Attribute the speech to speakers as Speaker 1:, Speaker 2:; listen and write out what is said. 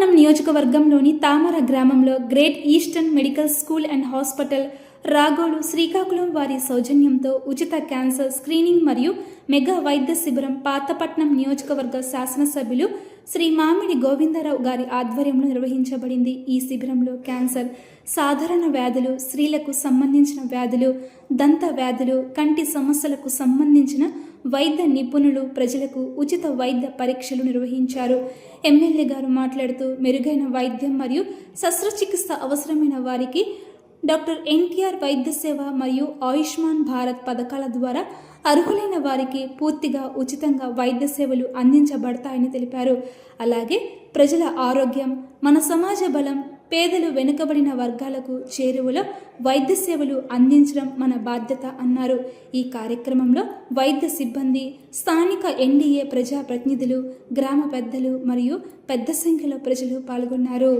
Speaker 1: నియోజకవర్గంలోని తామర గ్రామంలో great eastern medical school and hospital Ragolu Srikakulam వారి సౌజన్యంతో ఉచిత క్యాన్సర్ స్క్రీనింగ్ మరియు మెగా వైద్య శిబిరం పాతపట్నం నియోజకవర్గ శాసనసభ్యులు శ్రీ మామిడి గోవిందరావు గారి ఆధ్వర్యంలో నిర్వహించబడింది ఈ శిబిరంలో క్యాన్సర్ సాధారణ వ్యాధులు స్త్రీలకు సంబంధించిన వ్యాధులు దంత వ్యాధులు కంటి సమస్యలకు సంబంధించిన వైద్య నిపుణులు ప్రజలకు ఉచిత వైద్య పరీక్షలు నిర్వహించారు. ఎమ్మెల్యే గారు మాట్లాడుతూ మెరుగైన వైద్యం మరియు శస్త్రచికిత్స అవసరమైన వారికి డాక్టర్ ఎన్టీఆర్ వైద్య సేవ మరియు ఆయుష్మాన్ భారత్ పథకాల ద్వారా అర్హులైన వారికి పూర్తిగా ఉచితంగా వైద్య సేవలు అందించబడతాయని తెలిపారు. అలాగే ప్రజల ఆరోగ్యం మన సమాజ బలం పేదలు వెనుకబడిన వర్గాలకు చేరువలో వైద్య సేవలు అందించడం మన బాధ్యత అన్నారు. ఈ కార్యక్రమంలో వైద్య సిబ్బంది స్థానిక ఎన్డీఏ ప్రజాప్రతినిధులు గ్రామ పెద్దలు మరియు పెద్ద సంఖ్యలో ప్రజలు పాల్గొన్నారు.